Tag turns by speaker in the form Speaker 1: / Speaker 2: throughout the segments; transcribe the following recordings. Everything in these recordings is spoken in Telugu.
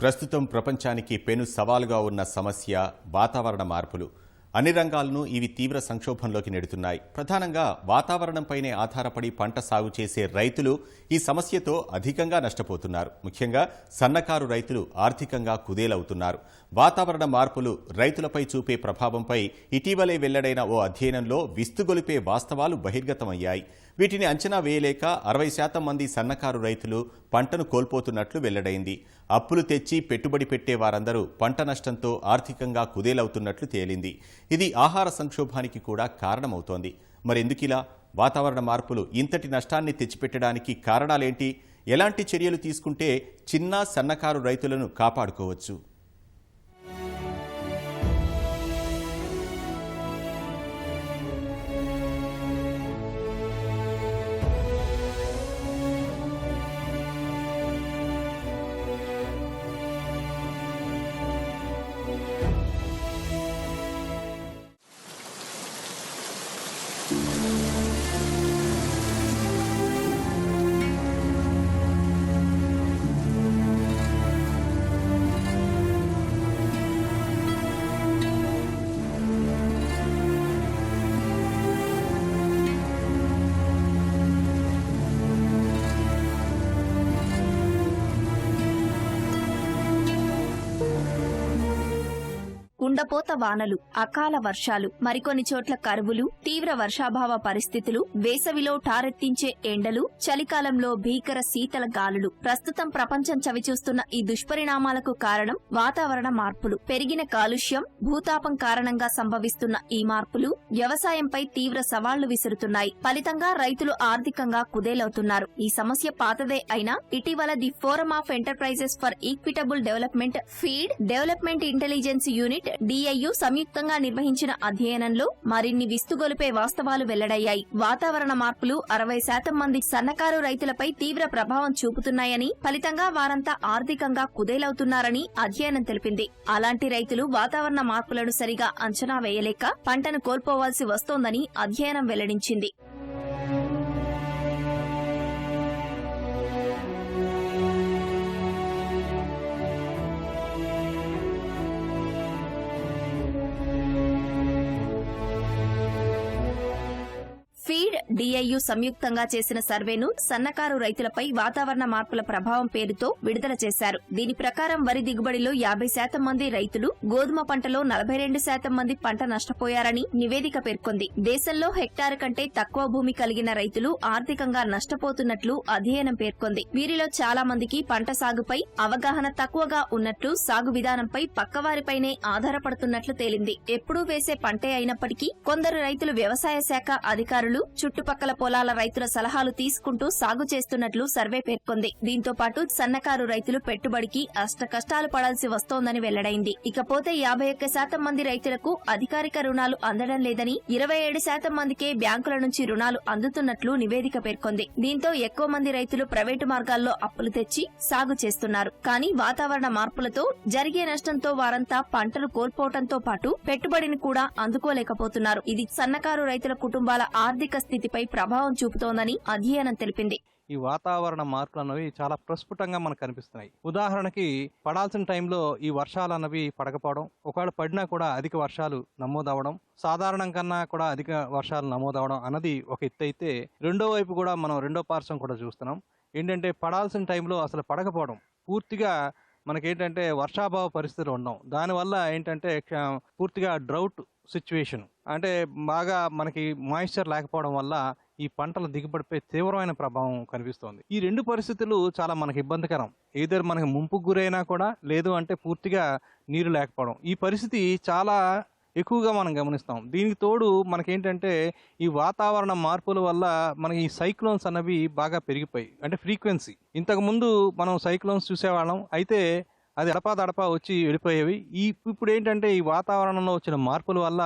Speaker 1: ప్రస్తుతం ప్రపంచానికి పెను సవాలుగా ఉన్న సమస్య వాతావరణ మార్పులు. అన్ని రంగాలను ఇవి తీవ్ర సంక్షోభంలోకి నెడుతున్నాయి. ప్రధానంగా వాతావరణంపైనే ఆధారపడి పంట సాగు చేసే రైతులు ఈ సమస్యతో అధికంగా నష్టపోతున్నారు. ముఖ్యంగా సన్నకారు రైతులు ఆర్థికంగా కుదేలవుతున్నారు. వాతావరణ మార్పులు రైతులపై చూపే ప్రభావంపై ఇటీవలే వెల్లడైన ఓ అధ్యయనంలో విస్తుగొలిపే వాస్తవాలు బహిర్గతమయ్యాయి. వీటిని అంచనా వేయలేక అరవై శాతం మంది సన్నకారు రైతులు పంటను కోల్పోతున్నట్లు వెల్లడైంది. అప్పులు తెచ్చి పెట్టుబడి పెట్టే వారందరూ పంట నష్టంతో ఆర్థికంగా కుదేలవుతున్నట్లు తేలింది. ఇది ఆహార సంక్షోభానికి కూడా కారణమవుతోంది. మరెందుకిలా? వాతావరణ మార్పులు ఇంతటి నష్టాన్ని తెచ్చిపెట్టడానికి కారణాలేంటి? ఎలాంటి చర్యలు తీసుకుంటే చిన్న సన్నకారు రైతులను కాపాడుకోవచ్చు?
Speaker 2: కుండపోత వానలు అకాల వర్షాలు మరికొన్ని చోట్ల కరువులు తీవ్ర వర్షాభావ పరిస్థితులు వేసవిలో టారెత్తించే ఎండలు చలికాలంలో భీకర శీతల గాలులు. ప్రస్తుతం ప్రపంచం చవిచూస్తున్న ఈ దుష్పరిణామాలకు కారణం వాతావరణ మార్పులు. పెరిగిన కాలుష్యం భూతాపం కారణంగా సంభవిస్తున్న ఈ మార్పులు వ్యవసాయంపై తీవ్ర సవాళ్ళు విసురుతున్నాయి. ఫలితంగా రైతులు ఆర్థికంగా కుదేలవుతున్నారు. ఈ సమస్య పాతదే అయినా ఇటీవల the forum of enterprises for equitable development feed development intelligence unit DIU సంయుక్తంగా నిర్వహించిన అధ్యయనంలో మరిన్ని విస్తుగొలిపే వాస్తవాలు వెల్లడయ్యాయి. వాతావరణ మార్పులు అరవై శాతం మంది సన్నకారు రైతులపై తీవ్ర ప్రభావం చూపుతున్నాయని ఫలితంగా వారంతా ఆర్థికంగా కుదేలవుతున్నారని అధ్యయనం తెలిపింది. అలాంటి రైతులు వాతావరణ మార్పులను సరిగా అంచనా వేయలేక పంటను కోల్పోవాల్సి వస్తోందని అధ్యయనం వెల్లడించింది. డిఐయు సంయుక్తంగా చేసిన సర్వేను సన్నకారు రైతులపై వాతావరణ మార్పుల ప్రభావం పేరుతో విడుదల చేశారు. దీని ప్రకారం వరి దిగుబడిలో యాభై శాతం మంది రైతులు గోధుమ పంటలో నలభై రెండు శాతం మంది పంట నష్టపోయారని నివేదిక పేర్కొంది. దేశంలో హెక్టార్ కంటే తక్కువ భూమి కలిగిన రైతులు ఆర్థికంగా నష్టపోతున్నట్లు అధ్యయనం పేర్కొంది. వీరిలో చాలా మందికి పంట సాగుపై అవగాహన తక్కువగా ఉన్నట్లు సాగు విధానంపై పక్కవారిపైనే ఆధారపడుతున్నట్లు తేలింది. ఎప్పుడూ వేసే పంటే అయినప్పటికీ కొందరు రైతులు వ్యవసాయ శాఖ అధికారులు చుట్టుపక్కల పొలాల రైతుల సలహాలు తీసుకుంటూ సాగు చేస్తున్నట్లు సర్వే పేర్కొంది. దీంతో పాటు సన్నకారు రైతులు పెట్టుబడికి అష్ట కష్టాలు పడాల్సి వస్తోందని వెల్లడైంది. ఇకపోతే యాభై ఒక్క శాతం మంది రైతులకు అధికారిక రుణాలు అందడం లేదని ఇరవై ఏడు శాతం మందికే బ్యాంకుల నుంచి రుణాలు అందుతున్నట్లు నివేదిక పేర్కొంది. దీంతో ఎక్కువ మంది రైతులు ప్రైవేటు మార్గాల్లో అప్పులు తెచ్చి సాగు చేస్తున్నారు. కానీ వాతావరణ మార్పులతో జరిగే నష్టంతో వారంతా పంటలు కోల్పోవడంతో పాటు పెట్టుబడిని కూడా అందుకోలేకపోతున్నారు. ఇది సన్నకారు రైతుల కుటుంబాల ఆర్థిక స్థితి స్థితిపై ప్రభావం చూపుతోందని అధ్యయనం తెలిపింది.
Speaker 3: ఈ వాతావరణ మార్పులు అన్నవి చాలా ప్రస్ఫుటంగా మనకు కనిపిస్తున్నాయి. ఉదాహరణకి పడాల్సిన టైంలో ఈ వర్షాలు అన్నవి పడకపోవడం ఒకవేళ పడినా కూడా అధిక వర్షాలు నమోదవడం సాధారణం కన్నా కూడా అధిక వర్షాలు నమోదవడం అన్నది ఒక ఎత్తు అయితే రెండో వైపు కూడా మనం రెండో పార్శ్వం కూడా చూస్తున్నాం. ఏంటంటే పడాల్సిన టైంలో అసలు పడకపోవడం పూర్తిగా మనకేంటంటే వర్షాభావ పరిస్థితులు ఉండడం దానివల్ల ఏంటంటే క్ష- పూర్తిగా డ్రౌట్ సిచ్యువేషన్. అంటే బాగా మనకి మాయిశ్చర్ లేకపోవడం వల్ల ఈ పంటల దిగుబడిపై తీవ్రమైన ప్రభావం కనిపిస్తోంది. ఈ రెండు పరిస్థితులు చాలా మనకి ఇబ్బందికరం. ఏదర్ మనకి ముంపుకు గురైనా కూడా లేదు అంటే పూర్తిగా నీరు లేకపోవడం. ఈ పరిస్థితి చాలా ఎక్కువగా మనం గమనిస్తాం. దీనికి తోడు మనకేంటంటే ఈ వాతావరణ మార్పుల వల్ల మనకి ఈ సైక్లోన్స్ అన్నవి బాగా పెరిగిపోయి అంటే ఫ్రీక్వెన్సీ. ఇంతకు ముందు మనం సైక్లోన్స్ చూసేవాళ్ళం. అయితే అది అడపా దడపా వచ్చి వెళ్ళిపోయేవి. ఈ ఇప్పుడు ఏంటంటే ఈ వాతావరణంలో వచ్చిన మార్పుల వల్ల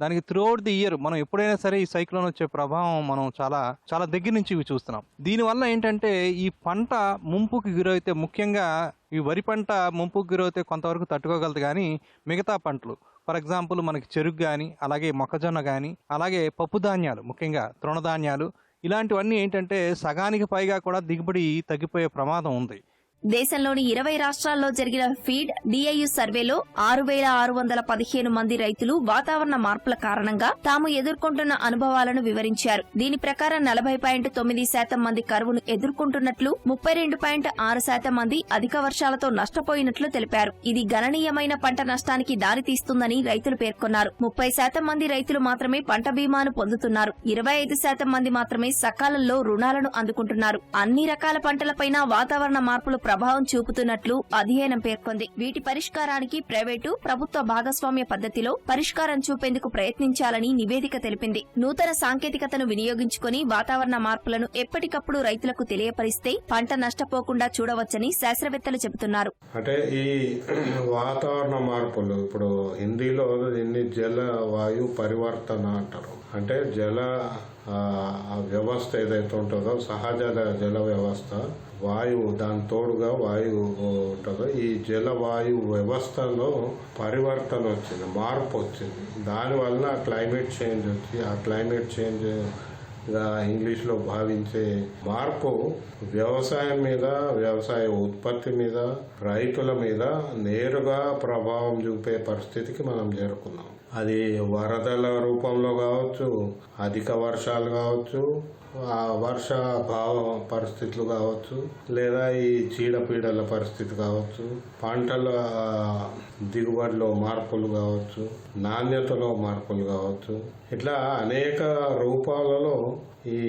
Speaker 3: దానికి త్రూఅవుట్ ది ఇయర్ మనం ఎప్పుడైనా సరే ఈ సైక్లోన్ వచ్చే ప్రభావం మనం చాలా చాలా దగ్గర నుంచి ఇవి చూస్తున్నాం. దీనివల్ల ఏంటంటే ఈ పంట ముంపుకి గురైతే ముఖ్యంగా ఈ వరి పంట ముంపుకు గురైతే కొంతవరకు తట్టుకోగలదు కానీ మిగతా పంటలు ఫర్ ఎగ్జాంపుల్ మనకి చెరుకు కానీ అలాగే మొక్కజొన్న కానీ అలాగే పప్పు ధాన్యాలు ముఖ్యంగా తృణధాన్యాలు ఇలాంటివన్నీ ఏంటంటే సగానికి పైగా కూడా దిగుబడి తగ్గిపోయే ప్రమాదం ఉంది.
Speaker 2: దేశంలోని ఇరవై రాష్ట్రాల్లో జరిగిన ఫీడ్ డిఐయు సర్వేలో ఆరు వేల ఆరు వందల పదిహేను మంది రైతులు వాతావరణ మార్పుల కారణంగా తాము ఎదుర్కొంటున్న అనుభవాలను వివరించారు. దీని ప్రకారం నలభై పాయింట్ తొమ్మిది శాతం మంది కరువును ఎదుర్కొంటున్నట్లు ముప్పై రెండు పాయింట్ ఆరు శాతం మంది అధిక వర్షాలతో నష్టపోయినట్లు తెలిపారు. ఇది గణనీయమైన పంట నష్టానికి దారితీస్తుందని రైతులు పేర్కొన్నారు. ముప్పై శాతం మంది రైతులు మాత్రమే పంట బీమాను పొందుతున్నారు. ఇరవై ఐదు శాతం మంది మాత్రమే సకాలంలో రుణాలను అందుకుంటున్నారు. అన్ని రకాల పంటలపైన వాతావరణ మార్పులు ప్రభావం చూపుతున్నట్లు అధ్యయనం పేర్కొంది. వీటి పరిష్కారానికి ప్రైవేటు ప్రభుత్వ భాగస్వామ్య పద్ధతిలో పరిష్కారం చూపేందుకు ప్రయత్నించాలని నివేదిక తెలిపింది. నూతన సాంకేతికతను వినియోగించుకుని వాతావరణ మార్పులను ఎప్పటికప్పుడు రైతులకు తెలియపరిస్తే పంట నష్టపోకుండా చూడవచ్చని శాస్త్రవేత్తలు చెబుతున్నారు.
Speaker 4: అంటే ఈ వాతావరణ మార్పులు ఇప్పుడు హిందీలో దీన్ని జల వాయు పరివర్తన అంటారు. అంటే జల ఆ, వ్యవస్థ ఏదైతే ఉంటుందో సహజ జల వ్యవస్థ వాయువు దాని తోడుగా వాయువు ఉంటుందో ఈ జలవాయు వ్యవస్థలో పరివర్తన వచ్చింది మార్పు వచ్చింది. దానివల్ల క్లైమేట్ చేంజ్ వచ్చి ఆ క్లైమేట్ చేంజ్గా ఇంగ్లీష్లో భావించే మార్పు వ్యవసాయం మీద వ్యవసాయ ఉత్పత్తి మీద రైతుల మీద నేరుగా ప్రభావం చూపే పరిస్థితికి మనం చేరుకున్నాం. అది వరదల రూపంలో కావచ్చు అధిక వర్షాలు కావచ్చు ఆ వర్ష భావ పరిస్థితులు కావచ్చు లేదా ఈ చీడపీడల పరిస్థితి కావచ్చు పంటల దిగుబడిలో మార్పులు కావచ్చు నాణ్యతలో మార్పులు కావచ్చు. ఇట్లా అనేక రూపాలలో ఈ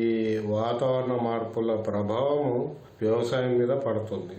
Speaker 4: వాతావరణ మార్పుల ప్రభావము వ్యవసాయం మీద పడుతుంది.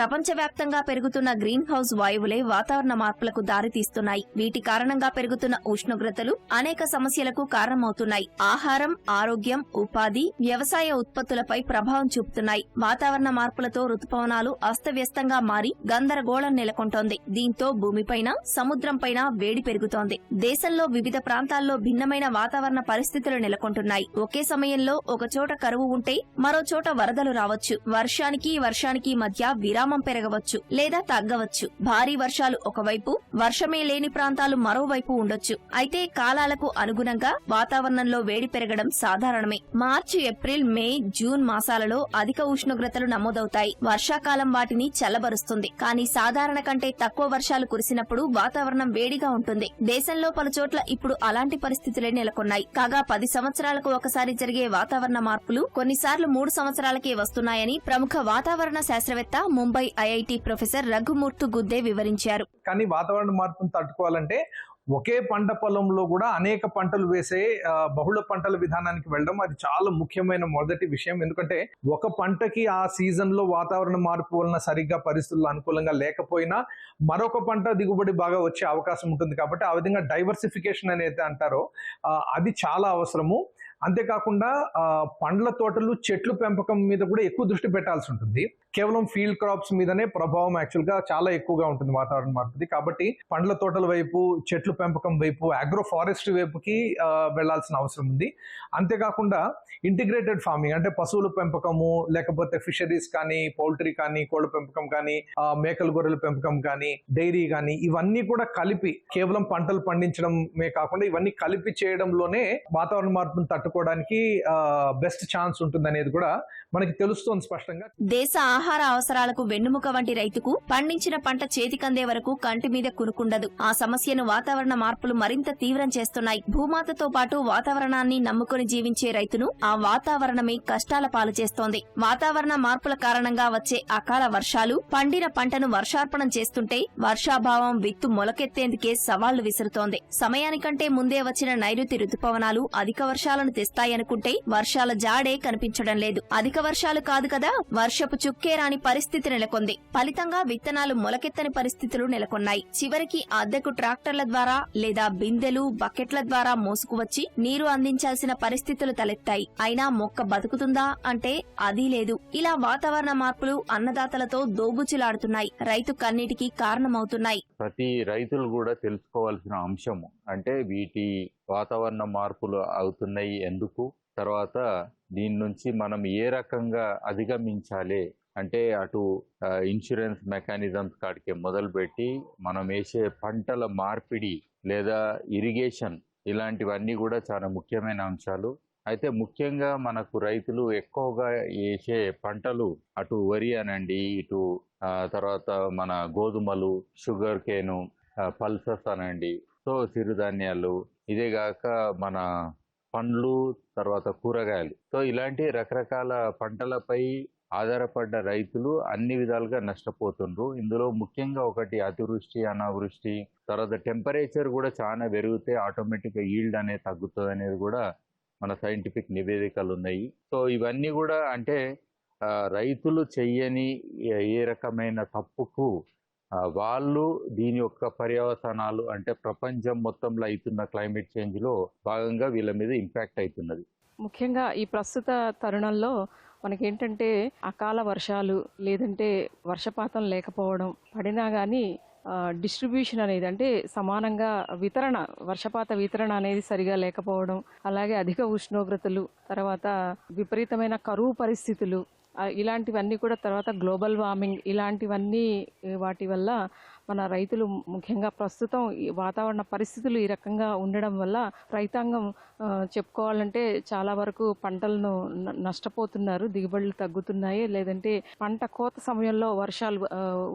Speaker 2: ప్రపంచవ్యాప్తంగా పెరుగుతున్న గ్రీన్ హౌస్ వాయువులే వాతావరణ మార్పులకు దారితీస్తున్నాయి. వీటి కారణంగా పెరుగుతున్న ఉష్ణోగ్రతలు అనేక సమస్యలకు కారణమవుతున్నాయి. ఆహారం ఆరోగ్యం ఉపాధి వ్యవసాయ ఉత్పత్తులపై ప్రభావం చూపుతున్నాయి. వాతావరణ మార్పులతో రుతుపవనాలు అస్తవ్యస్తంగా మారి గందరగోళం నెలకొంటోంది. దీంతో భూమిపైన సముద్రంపైన వేడి పెరుగుతోంది. దేశంలో వివిధ ప్రాంతాల్లో భిన్నమైన వాతావరణ పరిస్థితులు నెలకొంటున్నాయి. ఒకే సమయంలో ఒక చోట కరువు ఉంటే మరో చోట వరదలు రావచ్చు. వర్షానికి వర్షానికి మధ్య విరామ పెరగవచ్చు లేదా తగ్గవచ్చు. భారీ వర్షాలు ఒకవైపు వర్షమే లేని ప్రాంతాలు మరోవైపు ఉండొచ్చు. అయితే కాలాలకు అనుగుణంగా వాతావరణంలో వేడి పెరగడం సాధారణమే. మార్చి ఏప్రిల్ మే జూన్ మాసాలలో అధిక ఉష్ణోగ్రతలు నమోదవుతాయి. వర్షాకాలం వాటిని చల్లబరుస్తుంది. కానీ సాధారణ కంటే తక్కువ వర్షాలు కురిసినప్పుడు వాతావరణం వేడిగా ఉంటుంది. దేశంలో పలుచోట్ల ఇప్పుడు అలాంటి పరిస్థితులే నెలకొన్నాయి. కాగా పది సంవత్సరాలకు ఒకసారి జరిగే వాతావరణ మార్పులు కొన్నిసార్లు మూడు సంవత్సరాలకే వస్తున్నాయని ప్రముఖ వాతావరణ శాస్త్రవేత్త ముంబై ఐఐటి ప్రొఫెసర్ రఘుమూర్తు గుద్దే వివరించారు.
Speaker 5: కానీ వాతావరణ మార్పును తట్టుకోవాలంటే ఒకే పంట పొలంలో కూడా అనేక పంటలు వేసే బహుళ పంటల విధానానికి వెళ్ళడం అది చాలా ముఖ్యమైన మొదటి విషయం. ఎందుకంటే ఒక పంటకి ఆ సీజన్లో వాతావరణ మార్పు వలన సరిగ్గా పరిస్థితులు అనుకూలంగా లేకపోయినా మరొక పంట దిగుబడి బాగా వచ్చే అవకాశం ఉంటుంది కాబట్టి ఆ విధంగా డైవర్సిఫికేషన్ అనేది అంటారో అది చాలా అవసరము. అంతేకాకుండా పండ్ల తోటలు చెట్లు పెంపకం మీద కూడా ఎక్కువ దృష్టి పెట్టాల్సి ఉంటుంది. కేవలం ఫీల్డ్ క్రాప్స్ మీదనే ప్రభావం యాక్చువల్గా చాలా ఎక్కువగా ఉంటుంది వాతావరణ మార్పుది కాబట్టి పండ్ల తోటల వైపు చెట్లు పెంపకం వైపు అగ్రో ఫారెస్ట్రీ వైపుకి వెళ్ళాల్సిన అవసరం ఉంది. అంతేకాకుండా ఇంటిగ్రేటెడ్ ఫార్మింగ్ అంటే పశువుల పెంపకము లేకపోతే ఫిషరీస్ కానీ పౌల్ట్రీ కానీ కోళ్ళ పెంపకం కానీ మేకల గొర్రెల పెంపకం కానీ డైరీ కానీ ఇవన్నీ కూడా కలిపి కేవలం పంటలు పండించడమే కాకుండా ఇవన్నీ కలిపి చేయడంలోనే వాతావరణ మార్పును తట్టుకోవడానికి బెస్ట్ ఛాన్స్ ఉంటుంది అనేది కూడా మనకి తెలుస్తుంది స్పష్టంగా.
Speaker 2: దేశ ఆహార అవసరాలకు వెన్నుముక వంటి రైతుకు పండించిన పంట చేతికందే వరకు కంటి మీద కునుకుండదు. ఆ సమస్యను వాతావరణ మార్పులు మరింత తీవ్రం చేస్తున్నాయి. భూమాతతో పాటు వాతావరణాన్ని నమ్ముకుని జీవించే రైతును ఆ వాతావరణమే కష్టాల పాలు చేస్తోంది. వాతావరణ మార్పుల కారణంగా వచ్చే అకాల వర్షాలు పండిన పంటను వర్షార్పణం చేస్తుంటే వర్షాభావం విత్తు మొలకెత్తేందుకే సవాళ్ళు విసురుతోంది. సమయానికంటే ముందే వచ్చిన నైరుతి రుతుపవనాలు అధిక వర్షాలను తెస్తాయనుకుంటే వర్షాల జాడే కనిపించడం లేదు. అధిక వర్షాలు కాదు కదా వర్షపు చుక్కే రాని పరిస్థితి నెలకొంది. ఫలితంగా విత్తనాలు మొలకెత్తని పరిస్థితులు నెలకొన్నాయి. చివరికి అద్దెకు ట్రాక్టర్ల ద్వారా లేదా బిందెలు బకెట్ల ద్వారా మోసుకువచ్చి నీరు అందించాల్సిన పరిస్థితులు తలెత్తాయి. అయినా మొక్క బతుకుతుందా అంటే అదీ లేదు. ఇలా వాతావరణ మార్పులు అన్నదాతలతో దోబుచులాడుతున్నాయి. రైతు కన్నీటికి కారణమవుతున్నాయి.
Speaker 6: ప్రతి రైతులు కూడా తెలుసుకోవాల్సిన అంశము అంటే వీటి వాతావరణ మార్పులు అవుతున్నాయి ఎందుకు? తర్వాత దీని నుంచి మనం ఏ రకంగా అధిగమించాలి? అంటే అటు ఇన్సూరెన్స్ మెకానిజమ్స్ కాడికి మొదలుపెట్టి మనం వేసే పంటల మార్పిడి లేదా ఇరిగేషన్ ఇలాంటివన్నీ కూడా చాలా ముఖ్యమైన అంశాలు. అయితే ముఖ్యంగా మనకు రైతులు ఎక్కువగా వేసే పంటలు అటు వరి అనండి ఇటు తర్వాత మన గోధుమలు షుగర్ కేను పల్సస్ అనండి సో సిరుధాన్యాలు ఇదే కాక మన పండ్లు తర్వాత కూరగాయలు. సో ఇలాంటి రకరకాల పంటలపై ఆధారపడ్డ రైతులు అన్ని విధాలుగా నష్టపోతుండ్రు. ఇందులో ముఖ్యంగా ఒకటి అతివృష్టి అనావృష్టి తర్వాత టెంపరేచర్ కూడా చాలా పెరిగితే ఆటోమేటిక్గా ఈల్డ్ అనేది తగ్గుతుంది అనేది కూడా మన సైంటిఫిక్ నివేదికలు ఉన్నాయి. సో ఇవన్నీ కూడా అంటే రైతులు చెయ్యని ఏ- రకమైన తప్పుకు వాళ్ళు దీని యొక్క పర్యవసానాలు అంటే ప్రపంచం మొత్తంలో అవుతున్న క్లైమేట్ చేంజ్లో భాగంగా వీళ్ళ మీద ఇంపాక్ట్ అవుతున్నది.
Speaker 7: ముఖ్యంగా ఈ ప్రస్తుత తరుణంలో మనకేంటంటే అకాల వర్షాలు లేదంటే వర్షపాతం లేకపోవడం పడినా కానీ డిస్ట్రిబ్యూషన్ అనేది అంటే సమానంగా వితరణ వర్షపాత వితరణ అనేది సరిగా లేకపోవడం అలాగే అధిక ఉష్ణోగ్రతలు తర్వాత విపరీతమైన కరువు పరిస్థితులు ఇలాంటివన్నీ కూడా తర్వాత గ్లోబల్ వార్మింగ్ ఇలాంటివన్నీ వాటి వల్ల మన రైతులు ముఖ్యంగా ప్రస్తుతం ఈ వాతావరణ పరిస్థితులు ఈ రకంగా ఉండడం వల్ల రైతాంగం చెప్పుకోవాలంటే చాలా వరకు పంటలను నష్టపోతున్నారు దిగుబడులు తగ్గుతున్నాయి. లేదంటే పంట కోత సమయంలో వర్షాలు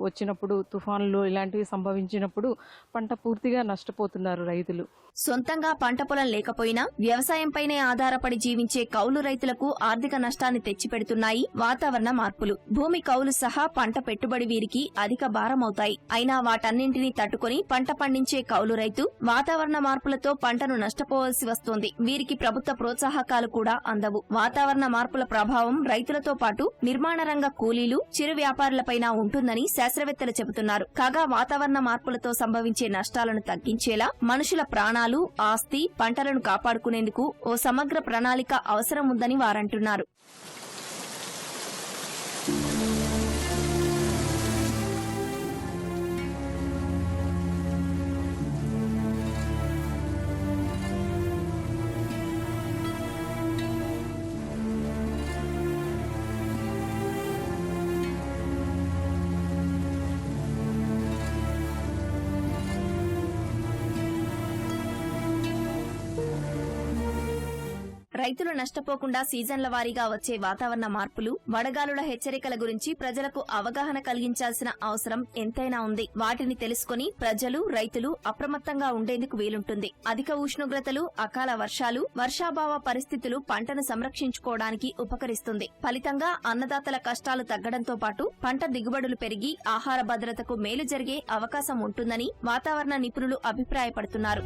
Speaker 7: వచ్చినప్పుడు తుఫాన్లు ఇలాంటివి సంభవించినప్పుడు పంట పూర్తిగా నష్టపోతున్నారు రైతులు.
Speaker 2: సొంతంగా పంట పొలం లేకపోయినా వ్యవసాయంపైనే ఆధారపడి జీవించే కౌలు రైతులకు ఆర్థిక నష్టాన్ని తెచ్చిపెడుతున్నాయి వాతావరణ మార్పులు. భూమి కౌలు సహా పంట పెట్టుబడి వీరికి అధిక భారమవుతాయి. అయినా వాటన్నింటినీ తట్టుకొని పంట పండించే కౌలు రైతు వాతావరణ మార్పులతో పంటను నష్టపోవలసి వస్తోంది. వీరికి ప్రభుత్వ ప్రోత్సాహకాలు కూడా అందవు. వాతావరణ మార్పుల ప్రభావం రైతులతో పాటు నిర్మాణ రంగ కూలీలు చిరు వ్యాపారులపైన ఉంటుందని శాస్త్రవేత్తలు చెబుతున్నారు. కాగా వాతావరణ మార్పులతో సంభవించే నష్టాలను తగ్గించేలా మనుషుల ప్రాణాలు ఆస్తి పంటలను కాపాడుకునేందుకు ఓ సమగ్ర ప్రణాళిక అవసరం ఉందని వారంటున్నారు. రైతులు నష్టపోకుండా సీజన్ల వారీగా వచ్చే వాతావరణ మార్పులు వడగాలుల హెచ్చరికల గురించి ప్రజలకు అవగాహన కలిగించాల్సిన అవసరం ఎంతైనా ఉంది. వాటిని తెలుసుకుని ప్రజలు రైతులు అప్రమత్తంగా ఉండేందుకు వీలుంటుంది. అధిక ఉష్ణోగ్రతలు అకాల వర్షాలు వర్షాభావ పరిస్థితులు పంటను సంరక్షించుకోవడానికి ఉపకరిస్తుంది. ఫలితంగా అన్నదాతల కష్టాలు తగ్గడంతో పాటు పంట దిగుబడులు పెరిగి ఆహార భద్రతకు మేలు జరిగే అవకాశం ఉంటుందని వాతావరణ నిపుణులు అభిప్రాయపడుతున్నారు.